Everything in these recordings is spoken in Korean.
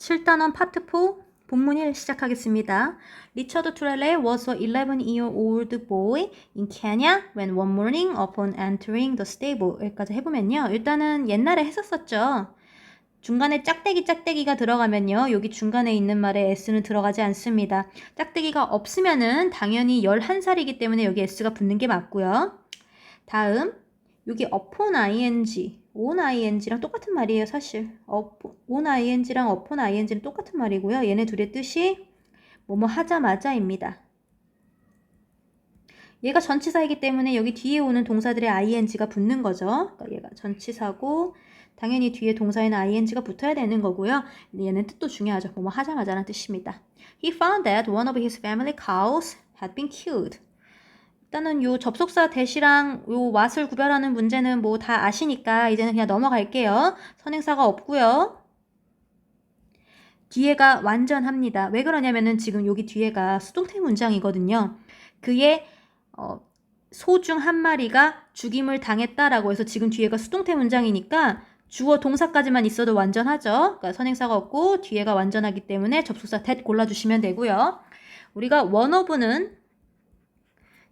7단원 파트 4 본문 1 시작하겠습니다. 리처드 트렐레 was a 11-year-old boy in Kenya when one morning upon entering the stable 여기까지 해보면요. 일단은 옛날에 했었었죠. 중간에 짝대기 짝대기가 들어가면요. 여기 중간에 있는 말에 s는 들어가지 않습니다. 짝대기가 없으면은 당연히 11살이기 때문에 여기 s가 붙는 게 맞고요. 다음 여기 upon ing, on ing랑 똑같은 말이에요, 사실. up, on ing랑 upon ing는 똑같은 말이고요. 얘네 둘의 뜻이 뭐뭐 하자마자입니다. 얘가 전치사이기 때문에 여기 뒤에 오는 동사들의 ing가 붙는 거죠. 그러니까 얘가 전치사고 당연히 뒤에 동사에는 ing가 붙어야 되는 거고요. 얘는 뜻도 중요하죠. 뭐뭐 하자마자라는 뜻입니다. He found that one of his family cows had been killed. 일단은 요 접속사 대시랑 요 왓을 구별하는 문제는 뭐 다 아시니까 이제는 그냥 넘어갈게요. 선행사가 없고요. 뒤에가 완전합니다. 왜 그러냐면은 지금 여기 뒤에가 수동태 문장이거든요. 그의 어, 소중 한 마리가 죽임을 당했다라고 해서 지금 뒤에가 수동태 문장이니까 주어 동사까지만 있어도 완전하죠. 그러니까 선행사가 없고 뒤에가 완전하기 때문에 접속사 that 골라주시면 되고요. 우리가 원어브는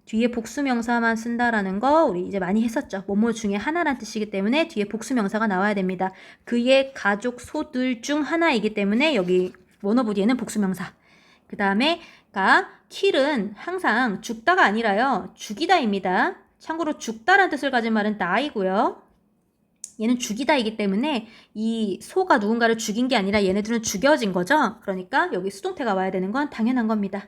뒤에 복수명사만 쓴다라는 거 우리 이제 많이 했었죠. 뭐뭐 중에 하나란 뜻이기 때문에 뒤에 복수명사가 나와야 됩니다. 그의 가족 소들 중 하나이기 때문에 여기 원어브 뒤에는 복수명사. 그 다음에 가 킬은 항상 죽다가 아니라요. 죽이다입니다. 참고로 죽다라는 뜻을 가진 말은 die고요. 얘는 죽이다이기 때문에 이 소가 누군가를 죽인 게 아니라 얘네들은 죽여진 거죠. 그러니까 여기 수동태가 와야 되는 건 당연한 겁니다.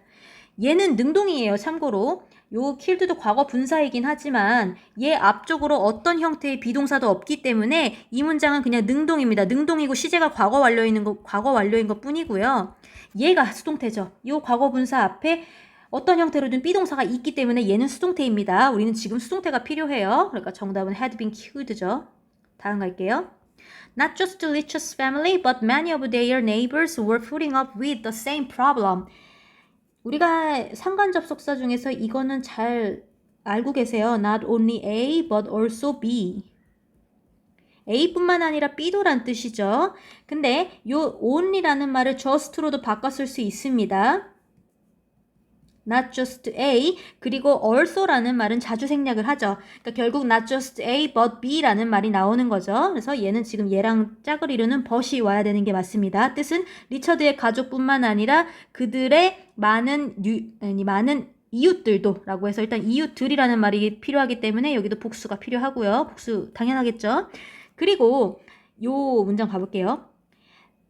얘는 능동이에요. 참고로 요 킬드도 과거 분사이긴 하지만 얘 앞쪽으로 어떤 형태의 비동사도 없기 때문에 이 문장은 그냥 능동입니다. 능동이고 시제가 과거 완료 있는 거 과거 완료인 것 뿐이고요. 얘가 수동태죠. 요 과거 분사 앞에 어떤 형태로든 비동사가 있기 때문에 얘는 수동태입니다. 우리는 지금 수동태가 필요해요. 그러니까 정답은 had been killed죠. 다음 갈게요. Not just Lich's family, but many of their neighbors were putting up with the same problem. 우리가 상관 접속사 중에서 이거는 잘 알고 계세요. Not only A, but also B. A뿐만 아니라 B도란 뜻이죠. 근데 요 only라는 말을 just로도 쓸수 있습니다. Not just A 그리고 also라는 말은 자주 생략을 하죠. 그러니까 결국 not just A but B라는 말이 나오는 거죠. 그래서 얘는 지금 얘랑 짝을 이루는 but이 와야 되는 게 맞습니다. 뜻은 리처드의 가족뿐만 아니라 그들의 많은 유, 아니 많은 이웃들도 라고 해서 일단 이웃들이라는 말이 필요하기 때문에 여기도 복수가 필요하고요. 복수 당연하겠죠. 그리고 요 문장 봐볼게요.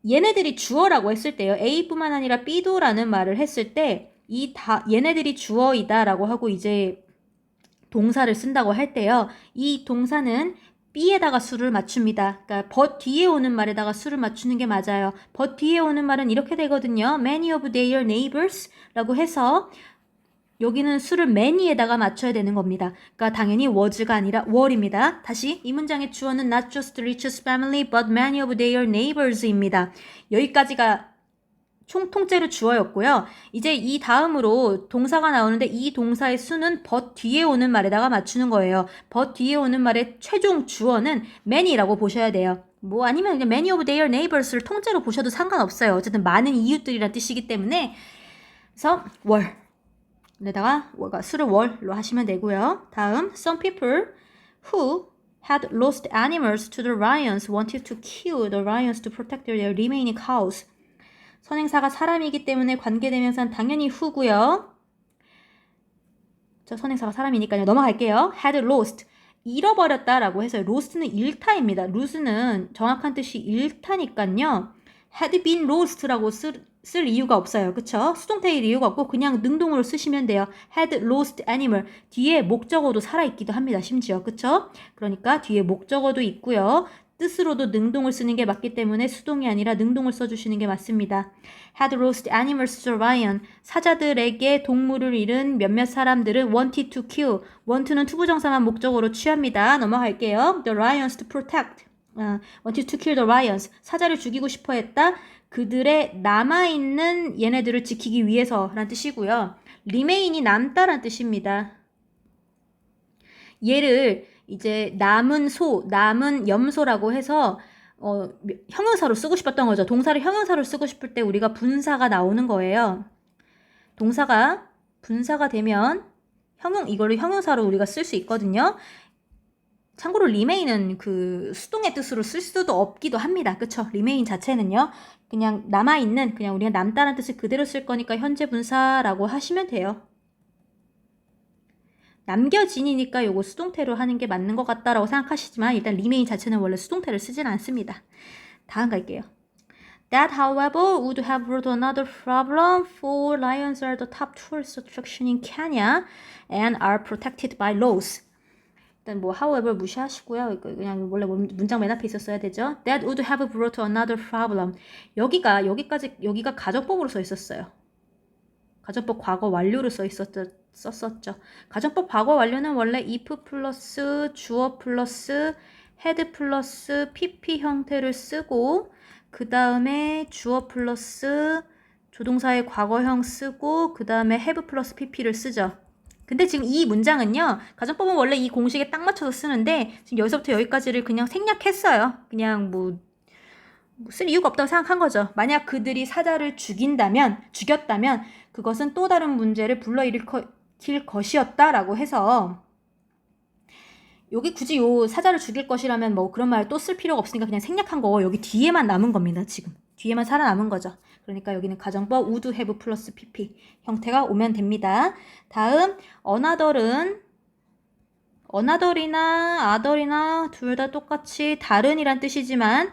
얘네들이 주어라고 했을 때요. A뿐만 아니라 B도라는 말을 했을 때 이 다 얘네들이 주어이다라고 하고 이제 동사를 쓴다고 할 때요. 이 동사는 B에다가 수를 맞춥니다. 그러니까 but 뒤에 오는 말에다가 수를 맞추는 게 맞아요. but 뒤에 오는 말은 이렇게 되거든요. Many of their neighbors라고 해서 여기는 수를 many에다가 맞춰야 되는 겁니다. 그러니까 당연히 was가 아니라 were입니다. 다시 이 문장의 주어는 not just Rich's family but many of their neighbors입니다. 여기까지가 총 통째로 주어였고요. 이제 이 다음으로 동사가 나오는데 이 동사의 수는 but 뒤에 오는 말에다가 맞추는 거예요. but 뒤에 오는 말의 최종 주어는 many라고 보셔야 돼요. 뭐 아니면 그냥 many of their neighbors를 통째로 보셔도 상관없어요. 어쨌든 많은 이웃들이란 뜻이기 때문에 그래서 were 에다가 뭐가 수를 월로 하시면 되고요. 다음 some people who had lost animals to the lions wanted to kill the lions to protect their remaining cows. 선행사가 사람이기 때문에 관계대명사는 당연히 who고요. 저 선행사가 사람이니까요. 넘어갈게요. had lost. 잃어버렸다라고 해서 lost는 잃다입니다. lose는 정확한 뜻이 잃다니까요. had been lost라고 쓸, 쓸 이유가 없어요. 그쵸? 수동태일 이유가 없고 그냥 능동으로 쓰시면 돼요. had lost animal. 뒤에 목적어도 살아있기도 합니다. 심지어. 그쵸? 그러니까 뒤에 목적어도 있고요. 뜻으로도 능동을 쓰는 게 맞기 때문에 수동이 아니라 능동을 써주시는 게 맞습니다. had lost animals to lion. 사자들에게 동물을 잃은 몇몇 사람들은 wanted to kill. want는 투부정사만 목적으로 취합니다. 넘어갈게요. the lions to protect. 어, wanted to kill the lions. 사자를 죽이고 싶어 했다. 그들의 남아있는 얘네들을 지키기 위해서라는 뜻이고요. remain이 남다란 뜻입니다. 얘를 이제 남은 소, 남은 염소라고 해서 어, 형용사로 쓰고 싶었던 거죠. 동사를 형용사로 쓰고 싶을 때 우리가 분사가 나오는 거예요. 동사가 분사가 되면 형용 이거를 형용사로 우리가 쓸 수 있거든요. 참고로 remain은 그 수동의 뜻으로 쓸 수도 없기도 합니다. 그쵸? remain 자체는요. 그냥 남아있는, 그냥 우리가 남다른 뜻을 그대로 쓸 거니까 현재 분사라고 하시면 돼요. 남겨진이니까 요거 수동태로 하는 게 맞는 것 같다라고 생각하시지만 일단 remain 자체는 원래 수동태를 쓰진 않습니다. 다음 갈게요. That, however, would have brought another problem for lions are the top tourist attraction in Kenya and are protected by laws. 일단 뭐 however 무시하시고요. 그냥 원래 문- 문장 맨 앞에 있었어야 되죠. That would have brought another problem. 여기가 여기까지 여기가 가정법으로 써 있었어요. 가정법 과거 완료로 써 있었죠. 썼었죠. 가정법 과거 완료는 원래 if 플러스 주어 플러스 had 플러스 pp 형태를 쓰고 그 다음에 주어 플러스 조동사의 과거형 쓰고 그 다음에 have 플러스 pp를 쓰죠. 근데 지금 이 문장은요, 가정법은 원래 이 공식에 딱 맞춰서 쓰는데, 지금 여기서부터 여기까지를 그냥 생략했어요. 그냥 뭐, 뭐쓸 이유가 없다고 생각한 거죠. 만약 그들이 사자를 죽인다면, 죽였다면, 그것은 또 다른 문제를 불러일으 킬 것이었다라고 해서, 여기 굳이 요 사자를 죽일 것이라면 뭐 그런 말 또 쓸 필요가 없으니까 그냥 생략한 거 여기 뒤에만 남은 겁니다, 지금. 뒤에만 살아남은 거죠. 그러니까 여기는 가정법 would have 플러스 pp 형태가 오면 됩니다. 다음 another은 another이나 other이나 둘 다 똑같이 다른이란 뜻이지만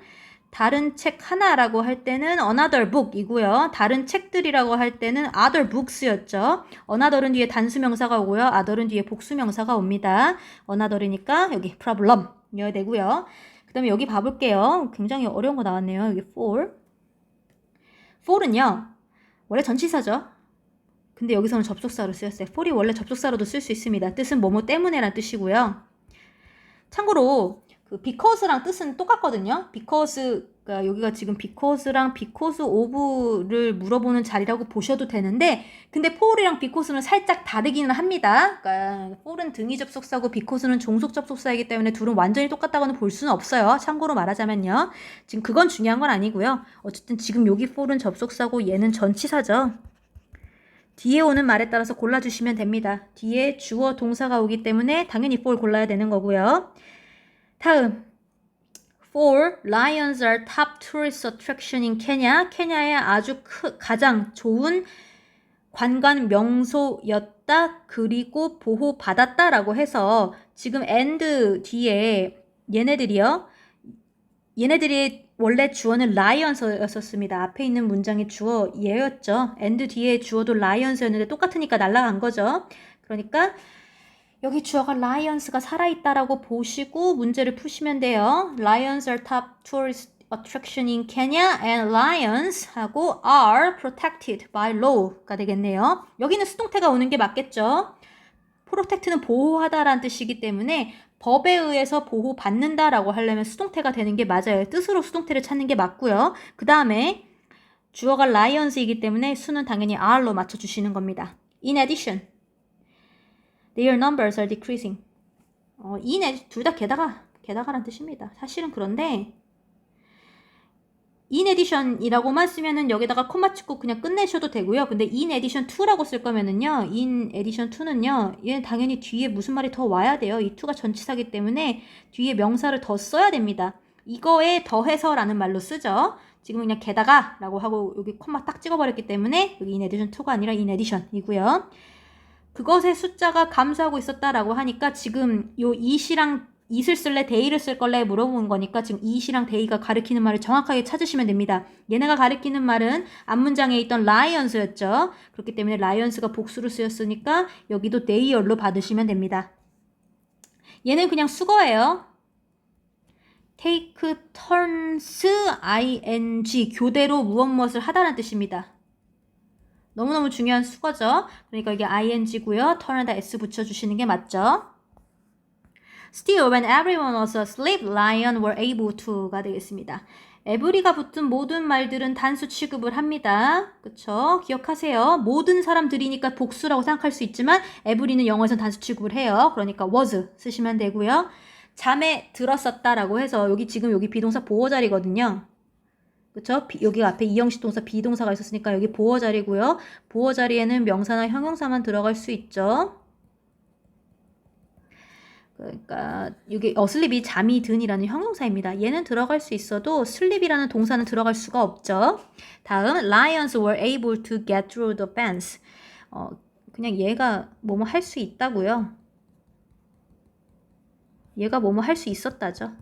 다른 책 하나라고 할 때는 another book이고요. 다른 책들이라고 할 때는 other books였죠. another은 뒤에 단수명사가 오고요. other은 뒤에 복수명사가 옵니다. another이니까 여기 problem 이어야 되고요. 그 다음에 여기 봐볼게요. 굉장히 어려운 거 나왔네요. 여기 for. for은요. 원래 전치사죠. 근데 여기서는 접속사로 쓰였어요. for이 원래 접속사로도 쓸 수 있습니다. 뜻은 뭐뭐 때문에란 뜻이고요. 참고로 그 because랑 뜻은 똑같거든요. because 가 여기가 지금 because랑 because of를 물어보는 자리라고 보셔도 되는데 근데 for이랑 because는 살짝 다르기는 합니다. 그러니까 for은 등위 접속사고 because는 종속 접속사이기 때문에 둘은 완전히 똑같다고는 볼 수는 없어요. 참고로 말하자면요. 지금 그건 중요한 건 아니고요. 어쨌든 지금 여기 for은 접속사고 얘는 전치사죠. 뒤에 오는 말에 따라서 골라주시면 됩니다. 뒤에 주어 동사가 오기 때문에 당연히 for 골라야 되는 거고요. 다음. For lions are top tourist attraction in Kenya. 케냐의 아주 크, 가장 좋은 관광 명소였다. 그리고 보호받았다라고 해서 지금 and 뒤에 얘네들이요. 얘네들이 원래 주어는 lion였었습니다. 앞에 있는 문장의 주어 얘였죠. and 뒤에 주어도 lions였는데 똑같으니까 날라간 거죠. 그러니까 여기 주어가 lions가 살아있다라고 보시고 문제를 푸시면 돼요. Lions are top tourist attraction in Kenya and lions 하고 are protected by law가 되겠네요. 여기는 수동태가 오는 게 맞겠죠? protect는 보호하다라는 뜻이기 때문에 법에 의해서 보호받는다라고 하려면 수동태가 되는 게 맞아요. 뜻으로 수동태를 찾는 게 맞고요. 그 다음에 주어가 lions이기 때문에 수는 당연히 are로 맞춰주시는 겁니다. In addition, their numbers are decreasing. 어, in 둘다 게다가 게다가란 뜻입니다. 사실은 그런데 in addition이라고만 쓰면은 여기다가 콤마 찍고 그냥 끝내셔도 되고요. 근데 in addition to라고 쓸 거면은요. in addition to는요. 얘는 당연히 뒤에 무슨 말이 더 와야 돼요. 이 to가 전치사기 때문에 뒤에 명사를 더 써야 됩니다. 이거에 더해서라는 말로 쓰죠. 지금 그냥 게다가라고 하고 여기 콤마 딱 찍어버렸기 때문에 여기 in addition to가 아니라 in addition이고요. 그것의 숫자가 감소하고 있었다라고 하니까 지금 요 it이랑 it을 쓸래 데이를 쓸 걸래 물어보는 거니까 지금 it이랑 데이가 가리키는 말을 정확하게 찾으시면 됩니다. 얘네가 가리키는 말은 앞 문장에 있던 lions였죠. 그렇기 때문에 lions가 복수로 쓰였으니까 여기도 day열로 받으시면 됩니다. 얘는 그냥 수거예요. take turns ing 교대로 무엇 무엇을 하다는 뜻입니다. 너무너무 중요한 수거죠. 그러니까 이게 ing고요. turn에다 s 붙여주시는 게 맞죠. Still, when everyone was asleep, lion were able to가 되겠습니다. 에브리가 붙은 모든 말들은 단수 취급을 합니다. 그쵸? 기억하세요. 모든 사람들이니까 복수라고 생각할 수 있지만 에브리는 영어에선 단수 취급을 해요. 그러니까 was 쓰시면 되고요. 잠에 들었었다라고 해서 여기 지금 여기 비동사 보호 자리거든요. 비- 여기 앞에 이형식 동사 비동사가 있었으니까 여기 보호 자리고요. 보호 자리에는 명사나 형용사만 들어갈 수 있죠. 그러니까 여기 어슬립이 잠이 든이라는 형용사입니다. 얘는 들어갈 수 있어도 슬립이라는 동사는 들어갈 수가 없죠. 다음 lions were able to get through the fence. 어, 그냥 얘가 뭐뭐 할 수 있다고요. 얘가 뭐뭐 할 수 있었다죠.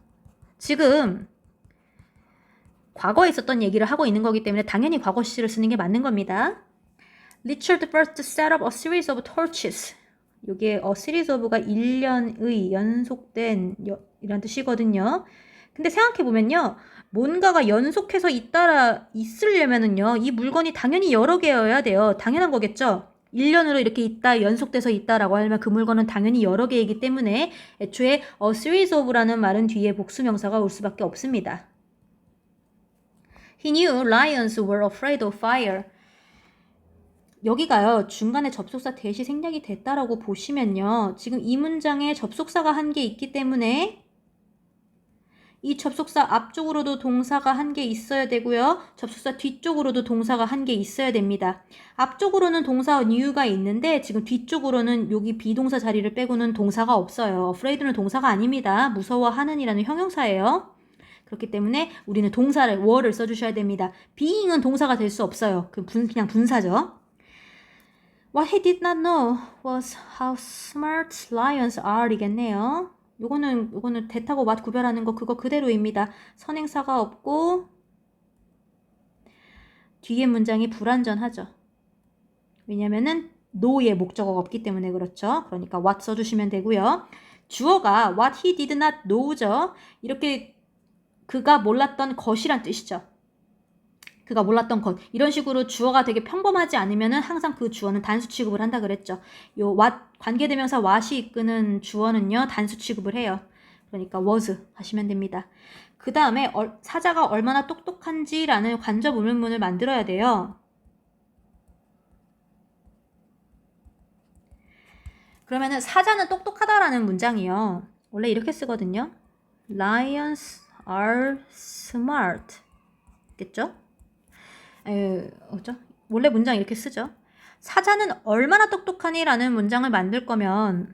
지금 과거에 있었던 얘기를 하고 있는 거기 때문에 당연히 과거 시를 쓰는 게 맞는 겁니다. Richard first set up a series of torches. 이게 a series of가 1년의 연속된 여, 이란 뜻이거든요. 근데 생각해 보면요. 뭔가가 연속해서 잇따라 있으려면은요. 이 물건이 당연히 여러 개여야 돼요. 당연한 거겠죠. 1년으로 이렇게 있다 연속돼서 있다라고 하면 그 물건은 당연히 여러 개이기 때문에 애초에 a series of라는 말은 뒤에 복수 명사가 올 수밖에 없습니다. He knew lions were afraid of fire. 여기가요, 중간에 접속사 대시 생략이 됐다라고 보시면요. 지금 이 문장에 접속사가 한개 있기 때문에 이 접속사 앞쪽으로도 동사가 한 개 있어야 되고요. 접속사 뒤쪽으로도 동사가 한 개 있어야 됩니다. 앞쪽으로는 동사 new가 있는데 지금 뒤쪽으로는 여기 비동사 자리를 빼고는 동사가 없어요. afraid는 동사가 아닙니다. 무서워하는이라는 형용사예요. 그렇기 때문에 우리는 동사를 were를 써주셔야 됩니다. being은 동사가 될 수 없어요. 그 분, 그냥 분사죠. What he did not know was how smart lions are 이겠네요. 요거는 요거는 대타고 맛 구별하는 거 그거 그대로입니다. 선행사가 없고 뒤에 문장이 불완전하죠. 왜냐면은 know의 목적어가 없기 때문에 그렇죠. 그러니까 what 써주시면 되고요. 주어가 what he did not know죠. 이렇게 그가 몰랐던 것이란 뜻이죠. 그가 몰랐던 것. 이런 식으로 주어가 되게 평범하지 않으면은 항상 그 주어는 단수 취급을 한다 그랬죠. 요 what 관계대명사 what이 이끄는 주어는요 단수 취급을 해요. 그러니까 was 하시면 됩니다. 그 다음에 사자가 얼마나 똑똑한지라는 관접 의문문을 만들어야 돼요. 그러면은 사자는 똑똑하다라는 문장이요. 원래 이렇게 쓰거든요. Lions are smart. 겠죠? 에, 어죠? 원래 문장 이렇게 쓰죠. 사자는 얼마나 똑똑하니 라는 문장을 만들 거면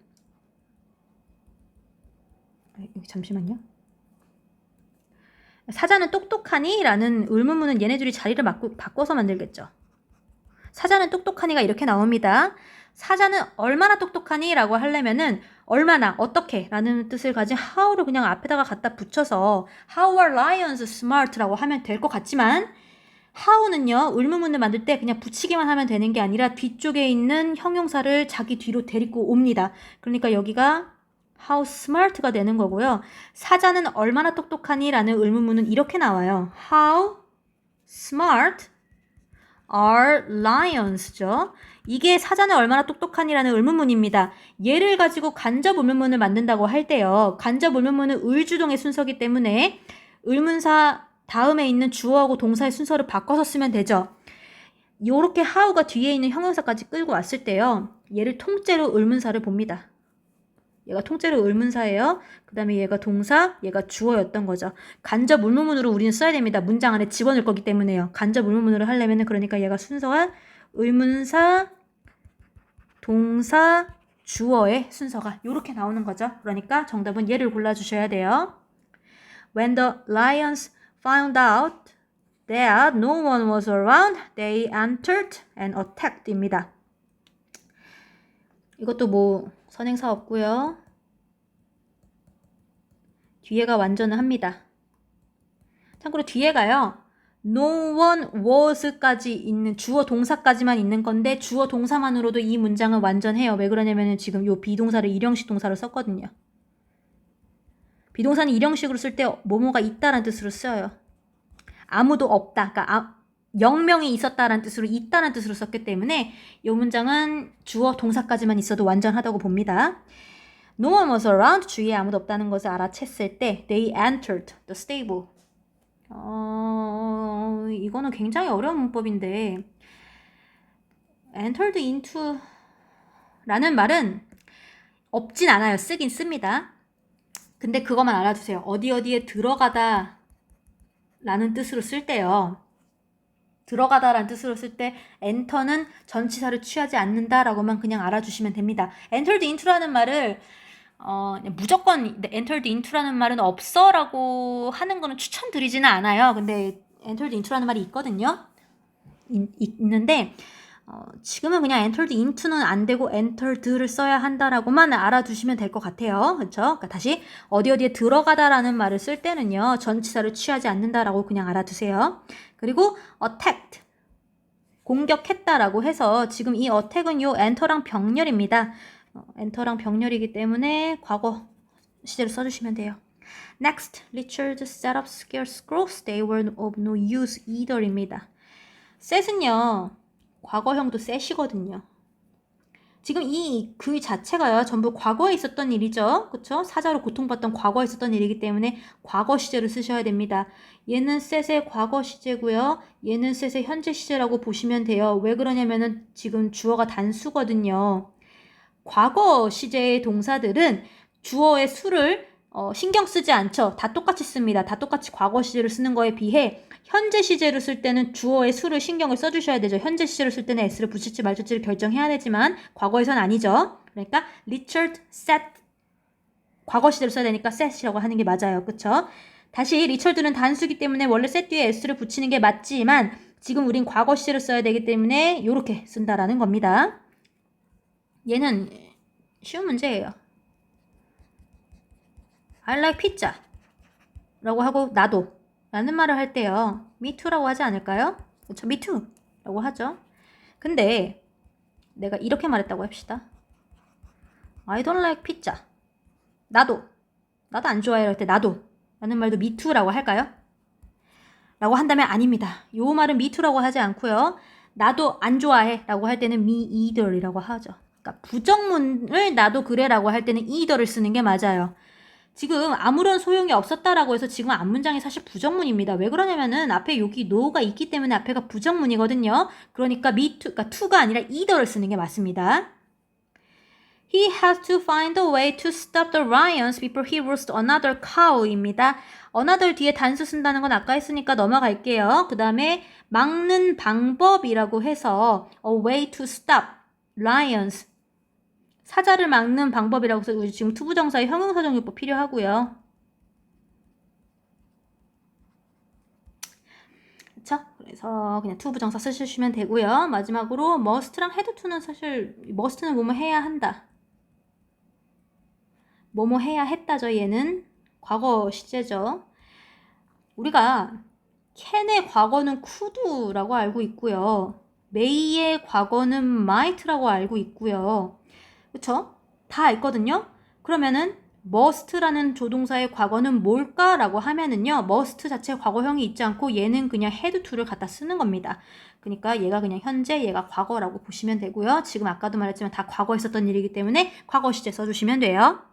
잠시만요. 사자는 똑똑하니 라는 의문문은 얘네들이 자리를 바꾸, 바꿔서 만들겠죠. 사자는 똑똑하니가 이렇게 나옵니다. 사자는 얼마나 똑똑하니 라고 하려면은 얼마나 어떻게 라는 뜻을 가진 how를 그냥 앞에다가 갖다 붙여서 how are lions smart라고 하면 될 것 같지만 how는요 의문문을 만들 때 그냥 붙이기만 하면 되는 게 아니라 뒤쪽에 있는 형용사를 자기 뒤로 데리고 옵니다. 그러니까 여기가 how smart가 되는 거고요. 사자는 얼마나 똑똑하니 라는 의문문은 이렇게 나와요. How smart are lions죠. 이게 사자는 얼마나 똑똑하니라는 의문문입니다. 얘를 가지고 간접 의문문을 만든다고 할 때요. 간접 의문문은 의주동의 순서기 때문에 의문사 다음에 있는 주어하고 동사의 순서를 바꿔서 쓰면 되죠. 요렇게 how가 뒤에 있는 형용사까지 끌고 왔을 때요. 얘를 통째로 의문사를 봅니다. 얘가 통째로 의문사예요. 그 다음에 얘가 동사, 얘가 주어였던 거죠. 간접 의문문으로 우리는 써야 됩니다. 문장 안에 집어넣을 거기 때문에요. 간접 의문문으로 하려면 그러니까 얘가 순서가 의문사, 동사, 주어의 순서가 이렇게 나오는 거죠. 그러니까 정답은 얘를 골라주셔야 돼요. When the lions found out that no one was around, they entered and attacked입니다. 이것도 뭐 선행사 없고요. 뒤에가 완전은 합니다. 참고로 뒤에가요. No one was까지 있는 주어 동사까지만 있는 건데 주어 동사만으로도 이 문장은 완전해요. 왜 그러냐면은 지금 요 비동사를 일형식 동사로 썼거든요. 비동사는 일형식으로 쓸 때 뭐뭐가 있다라는 뜻으로 써요. 아무도 없다. 그러니까 아, 0명이 있었다라는 뜻으로 있다라는 뜻으로 썼기 때문에 이 문장은 주어 동사까지만 있어도 완전하다고 봅니다. No one was around. 주위에 아무도 없다는 것을 알아챘을 때 they entered the stable. 어, 이거는 굉장히 어려운 문법인데 entered into 라는 말은 없진 않아요. 쓰긴 씁니다. 근데 그것만 알아두세요. 어디 어디에 들어가다 라는 뜻으로 쓸 때요. 들어가다라는 뜻으로 쓸때 enter는 전치사를 취하지 않는다라고만 그냥 알아주시면 됩니다. entered into라는 말을 어, 무조건 entered into라는 말은 없어라고 하는 거는 추천드리지는 않아요. 근데 entered into라는 말이 있거든요. 있, 있는데 어, 지금은 그냥 entered into는 안 되고 entered를 써야 한다라고만 알아두시면 될 것 같아요. 그렇죠? 그러니까 다시 어디 어디에 들어가다라는 말을 쓸 때는요. 전치사를 취하지 않는다라고 그냥 알아두세요. 그리고 attacked 공격했다라고 해서 지금 이 attack은 요 enter랑 병렬입니다. 어, enter랑 병렬이기 때문에 과거 시제로 써주시면 돼요. Next, Richard set up scarecrows. They were of no use either입니다. set은요, 과거형도 set이거든요. 지금 이글 자체가요, 전부 과거에 있었던 일이죠. 그쵸? 사자로 고통받던 과거에 있었던 일이기 때문에 과거 시제를 쓰셔야 됩니다. 얘는 set의 과거 시제고요. 얘는 set의 현재 시제라고 보시면 돼요. 왜 그러냐면은 지금 주어가 단수거든요. 과거 시제의 동사들은 주어의 수를 어, 신경 쓰지 않죠. 다 똑같이 씁니다. 다 똑같이 과거 시제를 쓰는 거에 비해 현재 시제를 쓸 때는 주어의 수를 신경을 써주셔야 되죠. 현재 시제를 쓸 때는 s를 붙일지 말지를 결정해야 되지만 과거에선 아니죠. 그러니까 Richard set 과거 시제를 써야 되니까 set이라고 하는 게 맞아요. 그쵸? 다시 리처드는 단수기 때문에 원래 set 뒤에 s를 붙이는 게 맞지만 지금 우린 과거 시제를 써야 되기 때문에 이렇게 쓴다라는 겁니다. 얘는 쉬운 문제예요. I like pizza 라고 하고 나도 라는 말을 할 때요. me too라고 하지 않을까요? 그렇죠. me too 라고 하죠. 근데 내가 이렇게 말했다고 합시다. I don't like pizza. 나도. 나도 안 좋아해. 할때 나도. 라는 말도 me too라고 할까요? 라고 한다면 아닙니다. 요 말은 me too라고 하지 않고요. 나도 안 좋아해. 라고 할 때는 me either 이라고 하죠. 그러니까 부정문을 나도 그래라고 할 때는 either를 쓰는 게 맞아요. 지금 아무런 소용이 없었다라고 해서 지금 앞문장이 사실 부정문입니다. 왜 그러냐면은 앞에 여기 no가 있기 때문에 앞에가 부정문이거든요. 그러니까 me to, 그러니까 to가 아니라 either를 쓰는 게 맞습니다. He has to find a way to stop the lions before he roasts another cow입니다. another 뒤에 단수 쓴다는 건 아까 했으니까 넘어갈게요. 그 다음에 막는 방법이라고 해서 a way to stop lions 사자를 막는 방법이라고 해서 지금 투부정사의 형용사정요법 필요하고요. 그쵸? 그래서 그냥 투부정사 쓰시면 되고요. 마지막으로 had to는 사실 must는 뭐뭐 해야 한다. 뭐뭐 해야 했다죠. 얘는 과거 시제죠. 우리가 can의 과거는 could라고 알고 있고요. may의 과거는 might라고 알고 있고요. 그쵸? 다 있거든요? 그러면은 must라는 조동사의 과거는 뭘까라고 하면은요. must 자체 과거형이 있지 않고 얘는 그냥 had to를 갖다 쓰는 겁니다. 그러니까 얘가 그냥 현재, 얘가 과거라고 보시면 되고요. 지금 아까도 말했지만 다 과거에 있었던 일이기 때문에 과거 시제 써주시면 돼요.